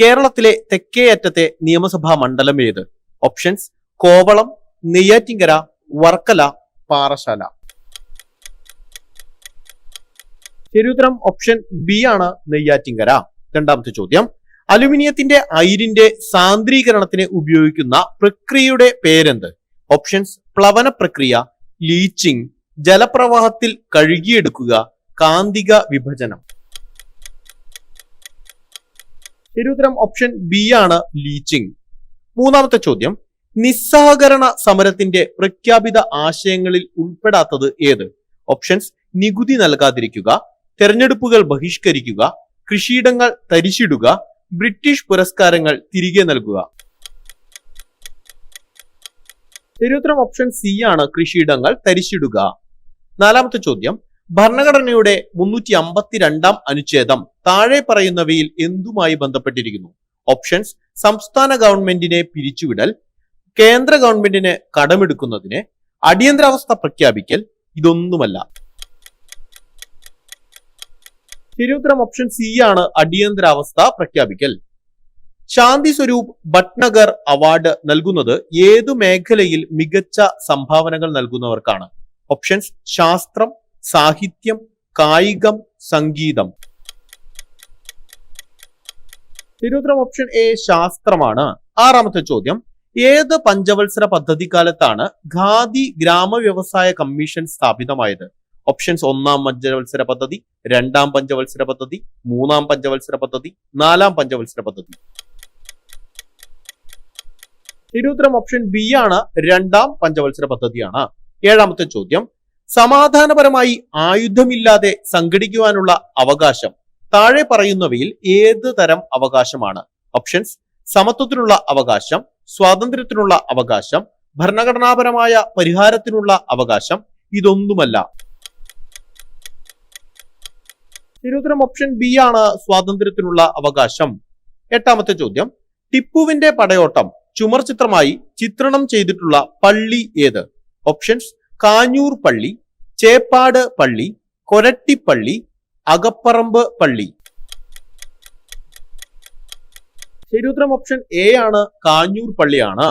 കേരളത്തിലെ തെക്കേയറ്റത്തെ നിയമസഭാ മണ്ഡലം ഏത്? ഓപ്ഷൻസ് കോവളം നെയ്യാറ്റിങ്കര വർക്കല പാറശാല ശരിയുത്തരം ഓപ്ഷൻ ബി ആണ് നെയ്യാറ്റിങ്കര. രണ്ടാമത്തെ ചോദ്യം. അലുമിനിയത്തിന്റെ അയിരിന്റെ സാന്ദ്രീകരണത്തിന് ഉപയോഗിക്കുന്ന പ്രക്രിയയുടെ പേരെന്ത്? ഓപ്ഷൻസ് പ്ലവന പ്രക്രിയ ലീച്ചിങ് ജലപ്രവാഹത്തിൽ കഴുകിയെടുക്കുക കാന്തിക വിഭജനം. ശരിയുത്തരം ഓപ്ഷൻ ബി ആണ് ലീച്ചിങ് മൂന്നാമത്തെ ചോദ്യം നിസ്സഹകരണ സമരത്തിന്റെ പ്രഖ്യാപിത ആശയങ്ങളിൽ ഉൾപ്പെടാത്തത് ഏത്? ഓപ്ഷൻസ് നികുതി നൽകാതിരിക്കുക തെരഞ്ഞെടുപ്പുകൾ ബഹിഷ്കരിക്കുക കൃഷിയിടങ്ങൾ തരിച്ചിടുക ബ്രിട്ടീഷ് പുരസ്കാരങ്ങൾ തിരികെ നൽകുക. തിരുത്തരം ഓപ്ഷൻ സി ആണ് കൃഷിയിടങ്ങൾ തരിച്ചിടുക നാലാമത്തെ ചോദ്യം ഭരണഘടനയുടെ മുന്നൂറ്റി അമ്പത്തിരണ്ടാം അനുച്ഛേദം താഴെ പറയുന്നവയിൽ എന്തുമായി ബന്ധപ്പെട്ടിരിക്കുന്നു? ഓപ്ഷൻസ് സംസ്ഥാന ഗവൺമെന്റിനെ പിരിച്ചുവിടൽ കേന്ദ്ര ഗവൺമെന്റിന് കടമെടുക്കുന്നതിന് അടിയന്തരാവസ്ഥ പ്രഖ്യാപിക്കൽ ഇതൊന്നുമല്ല. ശരിയുത്തരം ഓപ്ഷൻ സി ആണ് അടിയന്തരാവസ്ഥ പ്രഖ്യാപിക്കൽ. ശാന്തി സ്വരൂപ് ഭട്നഗർ അവാർഡ് നൽകുന്നത് ഏതു മേഖലയിൽ മികച്ച സംഭാവനകൾ നൽകുന്നവർക്കാണ്? ഓപ്ഷൻസ് ശാസ്ത്രം സാഹിത്യം കായികം സംഗീതം. തിരുവനന്തപുരം ഓപ്ഷൻ എ ശാസ്ത്രമാണ്. ആറാമത്തെ ചോദ്യം. ഏത് പഞ്ചവത്സര പദ്ധതി കാലത്താണ് ഖാദി ഗ്രാമ വ്യവസായ കമ്മീഷൻ സ്ഥാപിതമായത്? ഓപ്ഷൻസ് ഒന്നാം പഞ്ചവത്സര പദ്ധതി രണ്ടാം പഞ്ചവത്സര പദ്ധതി മൂന്നാം പഞ്ചവത്സര പദ്ധതി നാലാം പഞ്ചവത്സര പദ്ധതി. തിരുവനന്തപുരം ഓപ്ഷൻ ബി ആണ് രണ്ടാം പഞ്ചവത്സര പദ്ധതിയാണ്. ഏഴാമത്തെ ചോദ്യം. സമാധാനപരമായി ആയുധമില്ലാതെ സംഘടിക്കുവാനുള്ള അവകാശം. താഴെ പറയുന്നവയിൽ ഏത് തരം അവകാശമാണ്? ഓപ്ഷൻസ് സമത്വത്തിനുള്ള അവകാശം സ്വാതന്ത്ര്യത്തിനുള്ള അവകാശം ഭരണഘടനാപരമായ പരിഹാരത്തിനുള്ള അവകാശം ഇതൊന്നുമല്ല. ശരിയുത്തരം ഓപ്ഷൻ ബി ആണ് സ്വാതന്ത്ര്യത്തിനുള്ള അവകാശം. എട്ടാമത്തെ ചോദ്യം ടിപ്പുവിന്റെ പടയോട്ടം ചുമർ ചിത്രമായി ചിത്രണം ചെയ്തിട്ടുള്ള പള്ളി ഏത്? ഓപ്ഷൻസ് കാഞ്ഞൂർ പള്ളി ചേപ്പാട് പള്ളി കൊരട്ടിപ്പള്ളി അകപ്പറമ്പ് പള്ളി. ശരിയുത്തരം ഓപ്ഷൻ എ ആണ് കാഞ്ഞൂർ പള്ളിയാണ്.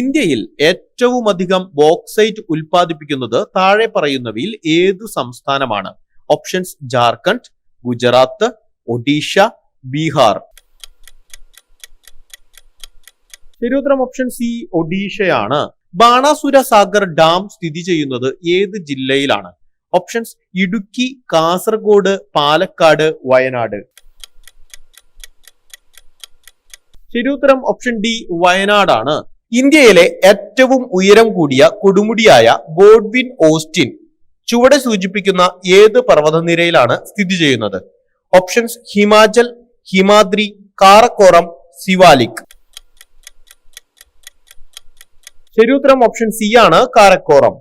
ഇന്ത്യയിൽ ഏറ്റവും അധികം ബോക്സൈറ്റ് ഉൽപ്പാദിപ്പിക്കുന്നത് താഴെ പറയുന്നവയിൽ ഏത് സംസ്ഥാനമാണ്? ഓപ്ഷൻസ് ജാർഖണ്ഡ് ഗുജറാത്ത് ഒഡീഷ ബീഹാർ. ശരിയുത്തരം ഓപ്ഷൻ സി ഒഡീഷയാണ്. ബാണാസുര സാഗർ ഡാം സ്ഥിതി ചെയ്യുന്നത് ഏത് ജില്ലയിലാണ്? ഓപ്ഷൻസ് ഇടുക്കി കാസർഗോഡ് പാലക്കാട് വയനാട്. ശരിയുത്തരം ഓപ്ഷൻ ഡി വയനാടാണ്. ഇന്ത്യയിലെ ഏറ്റവും ഉയരം കൂടിയ കൊടുമുടിയായ ഗോഡ്വിൻ ഓസ്റ്റിൻ ചുവടെ സൂചിപ്പിക്കുന്ന ഏത് പർവതനിരയിലാണ് സ്ഥിതി ചെയ്യുന്നത്? ഓപ്ഷൻസ് ഹിമാചൽ ഹിമാദ്രി കാറക്കോറം സിവാലിക്. ശരിയുത്തരം ഓപ്ഷൻ സി ആണ് കാരക്കോറം.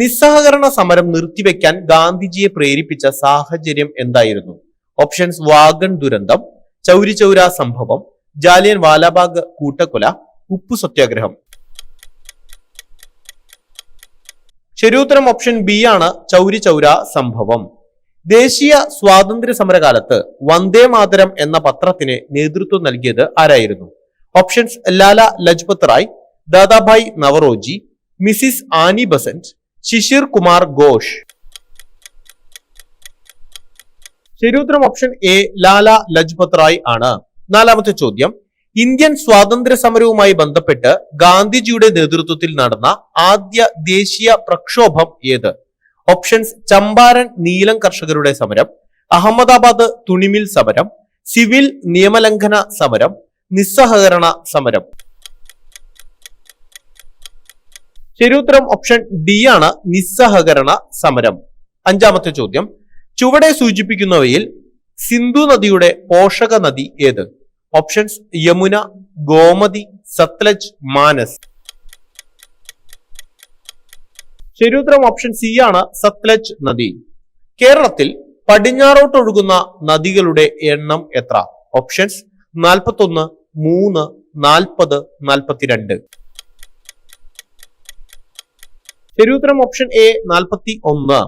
നിസ്സഹകരണ സമരം നിർത്തിവെക്കാൻ ഗാന്ധിജിയെ പ്രേരിപ്പിച്ച സാഹചര്യം എന്തായിരുന്നു? ഓപ്ഷൻസ് വാഗൺ ദുരന്തം ചൗരി ചൗര സംഭവം ജാലിയൻ വാലാബാഗ് കൂട്ടക്കൊല ഉപ്പു സത്യാഗ്രഹം. ശരിയുത്തരം ഓപ്ഷൻ ബി ആണ് ചൗരി ചൗര സംഭവം. ദേശീയ സ്വാതന്ത്ര്യ സമരകാലത്ത് വന്ദേ മാതരം എന്ന പത്രത്തിന് നേതൃത്വം നൽകിയത് ആരായിരുന്നു? Options Lala Lajpat Rai Dadabhai Naoroji Mrs Annie Besant Sisir Kumar Ghosh. ശരിയുത്തരം ഓപ്ഷൻ എ ലാല ലജ്പത് റായ് ആണ്. നാലാമത്തെ ചോദ്യം. ഇന്ത്യൻ സ്വാതന്ത്ര്യ സമരവുമായി ബന്ധപ്പെട്ട് ഗാന്ധിജിയുടെ നേതൃത്വത്തിൽ നടന്ന ആദ്യ ദേശീയ പ്രക്ഷോഭം ഏത്? ഓപ്ഷൻസ് ചമ്പാരൻ നീലം കർഷകരുടെ സമരം അഹമ്മദാബാദ് തുണിമിൽ സമരം സിവിൽ നിയമലംഘന സമരം നിസ്സഹകരണ സമരം. ശരിയുത്തരം ഓപ്ഷൻ ഡി ആണ് നിസ്സഹകരണ സമരം. അഞ്ചാമത്തെ ചോദ്യം. ചുവടെ സൂചിപ്പിക്കുന്നവയിൽ സിന്ധു നദിയുടെ പോഷക നദി ഏത്? ഓപ്ഷൻസ് യമുന ഗോമതി സത്ലജ് മാനസ്. ശരിയുത്തരം ഓപ്ഷൻ സി ആണ് സത്ലജ് നദി. കേരളത്തിൽ പടിഞ്ഞാറോട്ടൊഴുകുന്ന നദികളുടെ എണ്ണം എത്ര? ഓപ്ഷൻസ് നാൽപ്പത്തൊന്ന് മൂന്ന് നാൽപ്പത് നാൽപ്പത്തിരണ്ട്. ശരിയുത്തരം ഓപ്ഷൻ എ നാൽപ്പത്തി ഒന്ന്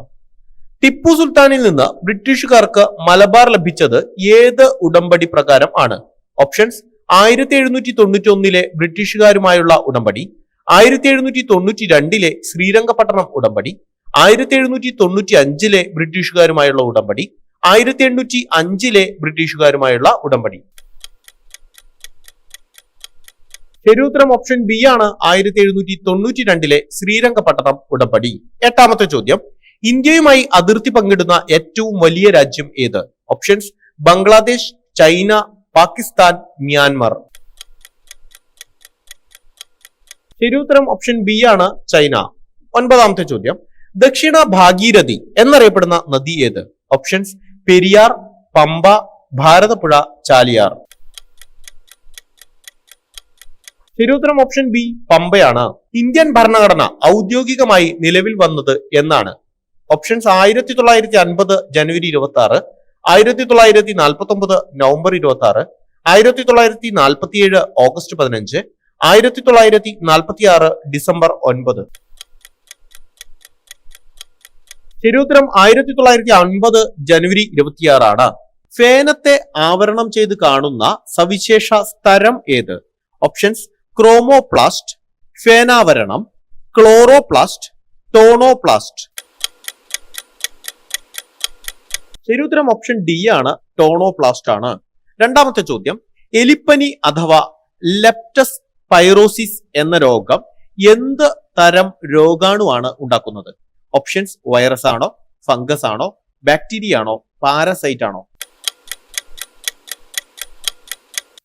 ടിപ്പു സുൽത്താനിൽ നിന്ന് ബ്രിട്ടീഷുകാർക്ക് മലബാർ ലഭിച്ചത് ഏത് ഉടമ്പടി പ്രകാരം ആണ്? ഓപ്ഷൻസ് ആയിരത്തി എഴുന്നൂറ്റി തൊണ്ണൂറ്റി ഒന്നിലെ ബ്രിട്ടീഷുകാരുമായുള്ള ഉടമ്പടി ആയിരത്തി എഴുന്നൂറ്റി തൊണ്ണൂറ്റി രണ്ടിലെ ശ്രീരംഗപട്ടണം ഉടമ്പടി ആയിരത്തി എഴുന്നൂറ്റി തൊണ്ണൂറ്റി അഞ്ചിലെ ബ്രിട്ടീഷുകാരുമായുള്ള ഉടമ്പടി ആയിരത്തി എണ്ണൂറ്റി അഞ്ചിലെ ബ്രിട്ടീഷുകാരുമായുള്ള ഉടമ്പടി. ശരിയുത്തരം ഓപ്ഷൻ ബി ആണ് ആയിരത്തി എഴുന്നൂറ്റി തൊണ്ണൂറ്റി രണ്ടിലെ ശ്രീരംഗപട്ടണം ഉടമ്പടി. എട്ടാമത്തെ ചോദ്യം. ഇന്ത്യയുമായി അതിർത്തി പങ്കിടുന്ന ഏറ്റവും വലിയ രാജ്യം ഏത്? Options Bangladesh China Pakistan Myanmar. ശരിയുത്തരം ഓപ്ഷൻ ബി ആണ് ചൈന. ഒൻപതാമത്തെ ചോദ്യം. ദക്ഷിണ ഭാഗീരഥി എന്നറിയപ്പെടുന്ന നദി ഏത്? ഓപ്ഷൻസ് പെരിയാർ പമ്പ ഭാരതപ്പുഴ ചാലിയാർ. ശരിയുത്തരം ഓപ്ഷൻ ബി പമ്പയാണ്. ഇന്ത്യൻ ഭരണഘടന ഔദ്യോഗികമായി നിലവിൽ വന്നത് എന്നാണ്. ഓപ്ഷൻസ് ആയിരത്തി തൊള്ളായിരത്തി അൻപത് ജനുവരി ഇരുപത്തി ആറ് ആയിരത്തി തൊള്ളായിരത്തി നാൽപ്പത്തി ഒമ്പത് നവംബർ ഇരുപത്തി ആറ് ആയിരത്തി തൊള്ളായിരത്തി നാൽപ്പത്തി ഏഴ് ഓഗസ്റ്റ് പതിനഞ്ച് ആയിരത്തി തൊള്ളായിരത്തി നാൽപ്പത്തി ആറ് ഡിസംബർ ഒൻപത്. ശരിയുത്തരം ആയിരത്തി തൊള്ളായിരത്തി അൻപത് ജനുവരി ഇരുപത്തിയാറാണ്. ഫേനത്തെ ആവരണം ചെയ്ത് കാണുന്ന സവിശേഷ സ്ഥലം ഏത്? ഓപ്ഷൻസ് ക്രോമോപ്ലാസ്റ്റ് ഫേനാവരണം ക്ലോറോപ്ലാസ്റ്റ് ടോണോപ്ലാസ്റ്റ്. ശരിയുത്തരം ഓപ്ഷൻ ഡി ആണ് ടോണോപ്ലാസ്റ്റ് ആണ്. രണ്ടാമത്തെ ചോദ്യം എലിപ്പനി അഥവാ ലെപ്റ്റസ് പൈറോസിസ് എന്ന രോഗം എന്ത് തരം രോഗാണുവാണ് ഉണ്ടാക്കുന്നത്? ഓപ്ഷൻസ് വൈറസ് ആണോ ഫംഗസ് ആണോ ബാക്ടീരിയ ആണോ പാരസൈറ്റ് ആണോ?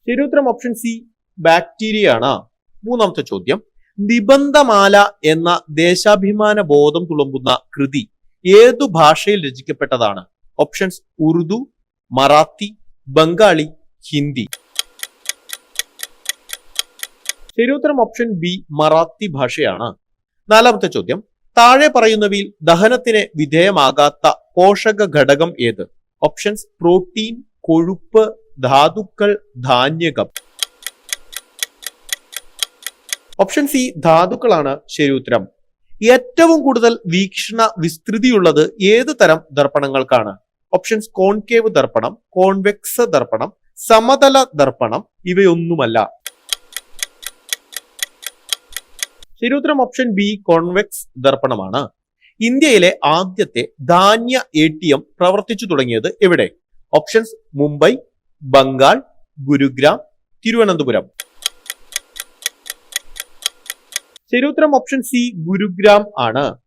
ശരിയുത്തരം ഓപ്ഷൻ സി ബാക്ടീരിയ ആണ് മൂന്നാമത്തെ ചോദ്യം. നിബന്ധമാല എന്ന ദേശാഭിമാന ബോധം തുളുമ്പുന്ന കൃതി ഏതു ഭാഷയിൽ രചിക്കപ്പെട്ടതാണ്? ഓപ്ഷൻസ് ഉറുദു മറാത്തി ബംഗാളി ഹിന്ദി. ശരിയുത്തരം ഓപ്ഷൻ ബി മറാത്തി ഭാഷയാണ്. നാലാമത്തെ ചോദ്യം. താഴെ പറയുന്നവയിൽ ദഹനത്തിന് വിധേയമാകാത്ത പോഷക ഘടകം ഏത്? ഓപ്ഷൻസ് പ്രോട്ടീൻ കൊഴുപ്പ് ധാതുക്കൾ ധാന്യകം. ഓപ്ഷൻ സി ധാതുക്കളാണ് ശരി ഉത്തരം ഏറ്റവും കൂടുതൽ വീക്ഷണ വിസ്തൃതിയുള്ളത് ഏത് തരം ദർപ്പണങ്ങൾക്കാണ്? ഓപ്ഷൻസ് കോൺകേവ് ദർപ്പണം കോൺവെക്സ് ദർപ്പണം സമതല ദർപ്പണം ഇവയൊന്നുമല്ല. ശരിയുത്തരം ഓപ്ഷൻ ബി കോൺവെക്സ് ദർപ്പണമാണ്. ഇന്ത്യയിലെ ആദ്യത്തെ ധാന്യ എ ടി എം പ്രവർത്തിച്ചു തുടങ്ങിയത് എവിടെ? ഓപ്ഷൻസ് മുംബൈ ബംഗാൾ ഗുരുഗ്രാം തിരുവനന്തപുരം. ശരിയുത്തരം ഓപ്ഷൻ സി ഗുരുഗ്രാം ആണ്.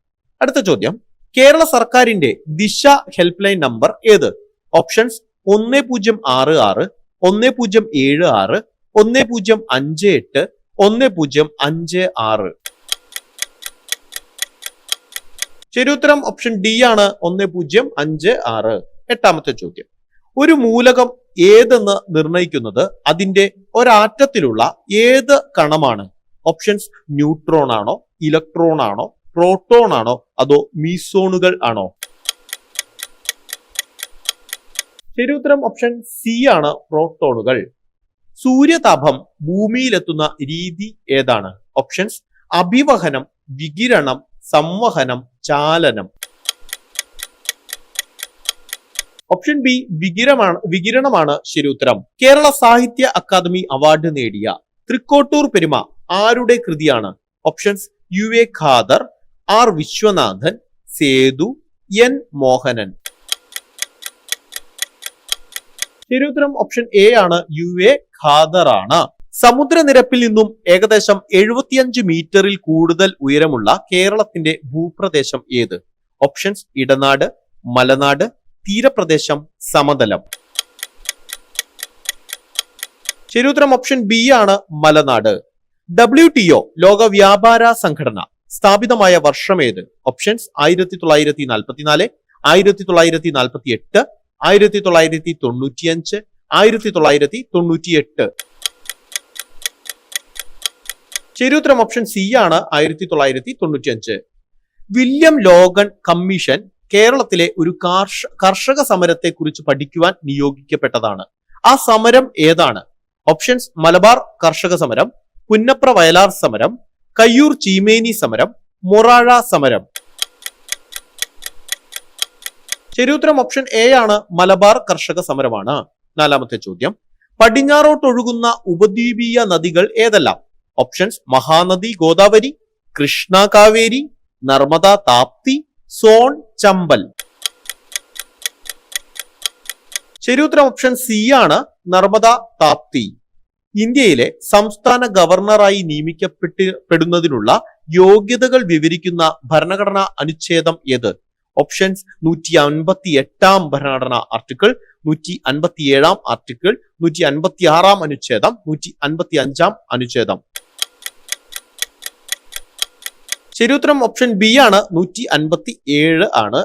അടുത്ത ചോദ്യം. കേരള സർക്കാരിന്റെ ദിശ ഹെൽപ്പ് ലൈൻ നമ്പർ ഏത്? ഓപ്ഷൻസ് ഒന്ന് പൂജ്യം ആറ് ആറ് ഒന്ന് പൂജ്യം ഏഴ് ആറ് ഒന്ന് പൂജ്യം അഞ്ച് എട്ട് ഒന്ന് പൂജ്യം അഞ്ച് ആറ്. ശരിയുത്തരം ഓപ്ഷൻ ഡി ആണ് ഒന്ന് പൂജ്യം അഞ്ച് ആറ്. എട്ടാമത്തെ ചോദ്യം. ഒരു മൂലകം ഏതെന്ന് നിർണയിക്കുന്നത് അതിന്റെ ഒരാറ്റത്തിലുള്ള ഏത് കണമാണ്? ഓപ്ഷൻസ് ന്യൂട്രോൺ ആണോ ഇലക്ട്രോൺ ആണോ പ്രോട്ടോൺ ആണോ അതോ മീസോണുകൾ ആണോ? ശരി ഉത്തരം ഓപ്ഷൻ സി ആണ് പ്രോട്ടോണുകൾ സൂര്യതാപം ഭൂമിയിലെത്തുന്ന രീതി ഏതാണ്? ഓപ്ഷൻസ് അഭിവഹനം വികിരണം സംവഹനം ചാലനം. ഓപ്ഷൻ ബി വികിരമാണ് വികിരണമാണ് ശരി ഉത്തരം. കേരള സാഹിത്യ അക്കാദമി അവാർഡ് നേടിയ തൃക്കോട്ടൂർ പെരുമ ആരുടെ കൃതിയാണ്? Options U A Khader R Viswanathan Sethu N Mohanan. ശരിയുത്തരം ഓപ്ഷൻ എ ആണ് യു എ ഖാദർ ആണ് സമുദ്രനിരപ്പിൽ നിന്നും ഏകദേശം എഴുപത്തിയഞ്ച് മീറ്ററിൽ കൂടുതൽ ഉയരമുള്ള കേരളത്തിന്റെ ഭൂപ്രദേശം ഏത്? ഓപ്ഷൻസ് ഇടനാട് മലനാട് തീരപ്രദേശം സമതലം. ശരിയുത്തരം ഓപ്ഷൻ ബി ആണ് മലനാട്. ഡബ്ല്യു ടി ഒ ലോക വ്യാപാര സംഘടന സ്ഥാപിതമായ വർഷമേത് ഓപ്ഷൻസ് ആയിരത്തി തൊള്ളായിരത്തി നാൽപ്പത്തിനാല് ആയിരത്തി തൊള്ളായിരത്തി നാൽപ്പത്തി എട്ട് ആയിരത്തി തൊള്ളായിരത്തി തൊണ്ണൂറ്റിയഞ്ച് ആയിരത്തി തൊള്ളായിരത്തി തൊണ്ണൂറ്റിയെട്ട് ശരിയുത്തരം ഓപ്ഷൻ സി ആണ് ആയിരത്തി തൊള്ളായിരത്തി തൊണ്ണൂറ്റിയഞ്ച് വില്യം ലോഗൻ കമ്മീഷൻ കേരളത്തിലെ ഒരു കാർഷ കർഷക സമരത്തെ കുറിച്ച് പഠിക്കുവാൻ നിയോഗിക്കപ്പെട്ടതാണ്. ആ സമരം ഏതാണ്? ഓപ്ഷൻസ് മലബാർ കർഷക സമരം പുന്നപ്ര വയലാർ സമരം കയ്യൂർ ചീമേനി സമരം മൊറാഴ സമരം. ശരിയുത്തരം ഓപ്ഷൻ എ ആണ് മലബാർ കർഷക സമരമാണ്. നാലാമത്തെ ചോദ്യം. പടിഞ്ഞാറോട്ടൊഴുകുന്ന ഉപദ്വീപീയ നദികൾ ഏതെല്ലാം? ഓപ്ഷൻസ് മഹാനദി ഗോദാവരി കൃഷ്ണ കാവേരി നർമ്മദ താപ്തി സോൺ ചമ്പൽ. ശരിയുത്തരം ഓപ്ഷൻ സി ആണ് നർമ്മദ താപ്തി. ഇന്ത്യയിലെ സംസ്ഥാന ഗവർണറായി നിയമിക്കപ്പെട്ട് പെടുന്നതിനുള്ള യോഗ്യതകൾ വിവരിക്കുന്ന ഭരണഘടനാ അനുച്ഛേദം ഏത്? ഓപ്ഷൻസ് നൂറ്റി അൻപത്തി എട്ടാം ഭരണഘടനാ ആർട്ടിക്കിൾ നൂറ്റി അൻപത്തി ഏഴാം ആർട്ടിക്കിൾ നൂറ്റി അൻപത്തി ആറാം അനുച്ഛേദം. നൂറ്റി അൻപത്തി അഞ്ചാം അനുച്ഛേദം ശരിയുത്തരം ഓപ്ഷൻ ബി ആണ്. നൂറ്റി അൻപത്തി ഏഴ് ആണ്.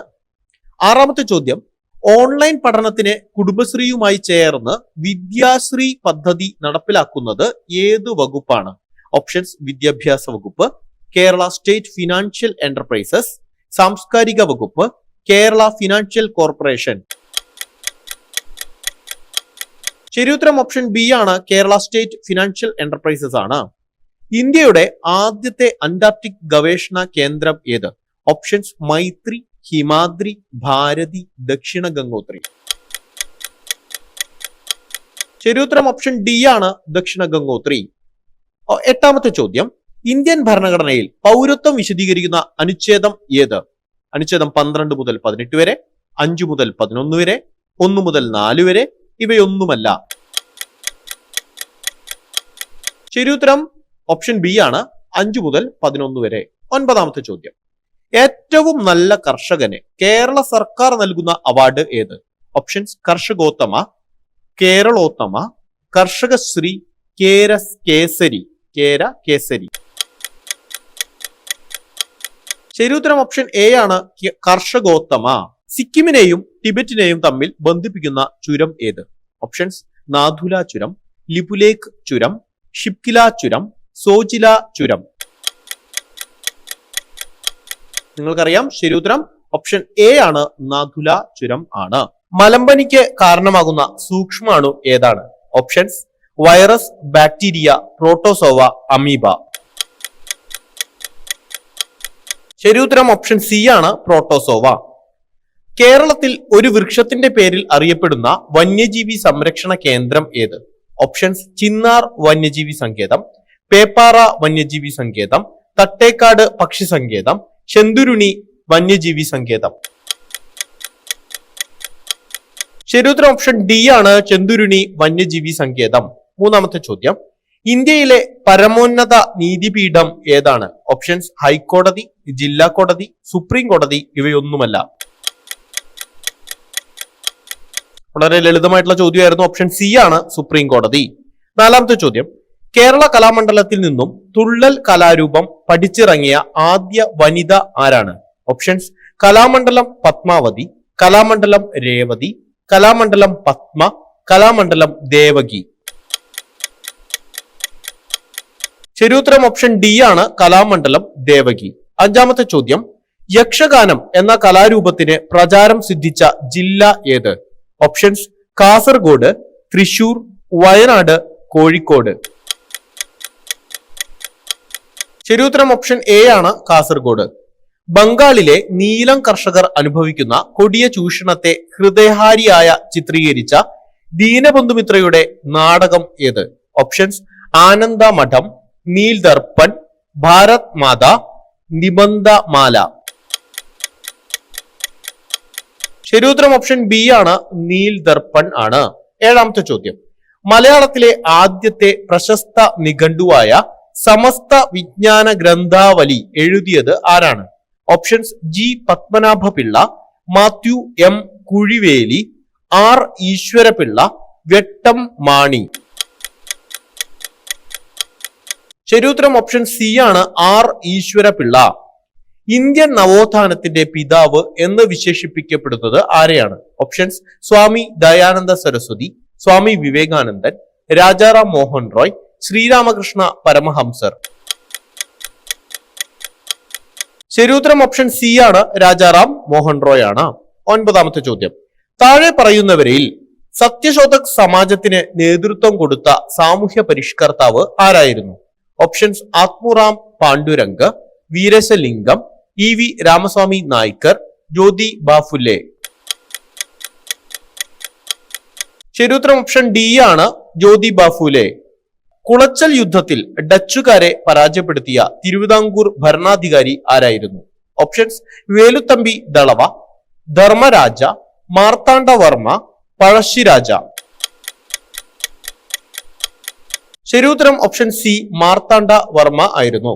ആറാമത്തെ ചോദ്യം. ഓൺലൈൻ പഠനത്തിന് കുടുംബശ്രീയുമായി ചേർന്ന് വിദ്യാശ്രീ പദ്ധതി നടപ്പിലാക്കുന്നത് ഏത് വകുപ്പാണ്? ഓപ്ഷൻസ് വിദ്യാഭ്യാസ വകുപ്പ് കേരള സ്റ്റേറ്റ് ഫിനാൻഷ്യൽ എന്റർപ്രൈസസ് സാംസ്കാരിക വകുപ്പ് കേരള ഫിനാൻഷ്യൽ കോർപ്പറേഷൻ. ശരിയുത്തരം ഓപ്ഷൻ ബി ആണ് കേരള സ്റ്റേറ്റ് ഫിനാൻഷ്യൽ എന്റർപ്രൈസസ് ആണ്. ഇന്ത്യയുടെ ആദ്യത്തെ അന്റാർട്ടിക് ഗവേഷണ കേന്ദ്രം ഏത്? ഓപ്ഷൻസ് മൈത്രി ഹിമാദ്രി ഭാരതി ദക്ഷിണ ഗംഗോത്രി. ശരിയുത്തരം ഓപ്ഷൻ ഡി ആണ് ദക്ഷിണ ഗംഗോത്രി. എട്ടാമത്തെ ചോദ്യം. ഇന്ത്യൻ ഭരണഘടനയിൽ പൗരത്വം വിശദീകരിക്കുന്ന അനുച്ഛേദം ഏത്? അനുച്ഛേദം പന്ത്രണ്ട് മുതൽ പതിനെട്ട് വരെ അഞ്ചു മുതൽ പതിനൊന്ന് വരെ ഒന്ന് മുതൽ നാല് വരെ ഇവയൊന്നുമല്ല. ശരിയുത്തരം ഓപ്ഷൻ ബി ആണ് അഞ്ചു മുതൽ പതിനൊന്ന് വരെ. ഒൻപതാമത്തെ ചോദ്യം. ഏറ്റവും നല്ല കർഷകന് കേരള സർക്കാർ നൽകുന്ന അവാർഡ് ഏത്? ഓപ്ഷൻസ് കർഷകോത്തമ കേരളോത്തമ കർഷകശ്രീ കേര കേസരി കേര കേസരി ശരിയുത്തരം ഓപ്ഷൻ എ ആണ് കർഷകോത്തമ. സിക്കിമിനെയും ടിബറ്റിനെയും തമ്മിൽ ബന്ധിപ്പിക്കുന്ന ചുരം ഏത്? ഓപ്ഷൻസ് നാഥുല ചുരം ലിപുലേഖ് ചുരം ഷിപ്കില ചുരം സോജില ചുരം. നിങ്ങൾക്കറിയാം ശരിയുത്തരം ഓപ്ഷൻ എ ആണ്. നാഥുല ചുരം ആണ്. മലമ്പനിക്ക് കാരണമാകുന്ന സൂക്ഷ്മാണു ഏതാണ്? Options virus bacteria protozoa amoeba ശരിയുത്തരം ഓപ്ഷൻ സി ആണ് പ്രോട്ടോസോവ കേരളത്തിൽ ഒരു വൃക്ഷത്തിന്റെ പേരിൽ അറിയപ്പെടുന്ന വന്യജീവി സംരക്ഷണ കേന്ദ്രം ഏത്? ഓപ്ഷൻസ് ചിന്നാർ വന്യജീവി സങ്കേതം പേപ്പാറ വന്യജീവി സങ്കേതം തട്ടേക്കാട് പക്ഷി സങ്കേതം ചെന്തുരുണി വന്യജീവി സങ്കേതം. ശരിയുത്തരം ഓപ്ഷൻ ഡി ആണ്. ചെന്തുരുണി വന്യജീവി സങ്കേതം. മൂന്നാമത്തെ ചോദ്യം. ഇന്ത്യയിലെ പരമോന്നത നീതിപീഠം ഏതാണ്? ഓപ്ഷൻസ് ഹൈക്കോടതി ജില്ലാ കോടതി സുപ്രീം കോടതി ഇവയൊന്നുമല്ല. വളരെ ലളിതമായിട്ടുള്ള ചോദ്യമായിരുന്നു. ഓപ്ഷൻ സി ആണ് സുപ്രീം കോടതി. നാലാമത്തെ ചോദ്യം. കേരള കലാമണ്ഡലത്തിൽ നിന്നും തുള്ളൽ കലാരൂപം പഠിച്ചിറങ്ങിയ ആദ്യ വനിത ആരാണ്? ഓപ്ഷൻസ് കലാമണ്ഡലം പത്മാവതി കലാമണ്ഡലം രേവതി കലാമണ്ഡലം പത്മ കലാമണ്ഡലം ദേവകി. ശരിയുത്തരം ഓപ്ഷൻ ഡി ആണ് കലാമണ്ഡലം ദേവകി. അഞ്ചാമത്തെ ചോദ്യം യക്ഷഗാനം എന്ന കലാരൂപത്തിന് പ്രചാരം സിദ്ധിച്ച ജില്ല ഏത്? ഓപ്ഷൻസ് കാസർഗോഡ് തൃശൂർ വയനാട് കോഴിക്കോട്. ശരിയുത്തരം ഓപ്ഷൻ എ ആണ് കാസർഗോഡ്. ബംഗാളിലെ നീലം കർഷകർ അനുഭവിക്കുന്ന കൊടിയ ചൂഷണത്തെ ഹൃദയഹാരിയായ ചിത്രീകരിച്ച ദീനബന്ധുമിത്രയുടെ നാടകം ഏത്? ഓപ്ഷൻസ് ആനന്ദ മഠം നീൽ ദർപ്പൺ ഭാരത് മാത നിബന്ധ മാല ശരിയുത്തരം ഓപ്ഷൻ ബി ആണ് നീൽ ദർപ്പൺ ആണ്. ഏഴാമത്തെ ചോദ്യം. മലയാളത്തിലെ ആദ്യത്തെ പ്രശസ്ത നിഘണ്ടുവായ സമസ്ത വിജ്ഞാന ഗ്രന്ഥാവലി എഴുതിയത് ആരാണ്? Options G Padmanabha Pillai Mathew M Kuzhiveli R Eswarapillai Vettam Mani. ശരിയുത്തരം ഓപ്ഷൻ സി ആണ് ആർ ഈശ്വരപിള്ള. ഇന്ത്യൻ നവോത്ഥാനത്തിന്റെ പിതാവ് എന്ന് വിശേഷിപ്പിക്കപ്പെടുന്നത് ആരെയാണ്? ഓപ്ഷൻസ് സ്വാമി ദയാനന്ദ സരസ്വതി സ്വാമി വിവേകാനന്ദൻ രാജാറാം മോഹൻ റോയ് ശ്രീരാമകൃഷ്ണ പരമഹംസർ. ശരിയുത്തരം ഓപ്ഷൻ സി ആണ് രാജാറാം മോഹൻ റോയ് ആണ്. ഒൻപതാമത്തെ ചോദ്യം. താഴെ പറയുന്നവരിൽ സത്യശോധക് സമാജത്തിന് നേതൃത്വം കൊടുത്ത സാമൂഹ്യ പരിഷ്കർത്താവ് ആരായിരുന്നു? Options Atmaram Pandurang Veeresalingam E V Ramaswamy Naicker Jyoti Baphule. ശരിയുത്തരം ഓപ്ഷൻ ഡി ആണ് ജ്യോതി ഫൂലെ കുളച്ചൽ യുദ്ധത്തിൽ ഡച്ചുകാരെ പരാജയപ്പെടുത്തിയ തിരുവിതാംകൂർ ഭരണാധികാരി ആരായിരുന്നു? ഓപ്ഷൻസ് വേലുത്തമ്പി ദളവ ധർമ്മരാജ മാർത്താണ്ഡവർമ്മ പഴശ്ശിരാജ. ശരിയുത്തരം ഓപ്ഷൻ സി മാർത്താണ്ഡ വർമ്മ ആയിരുന്നു.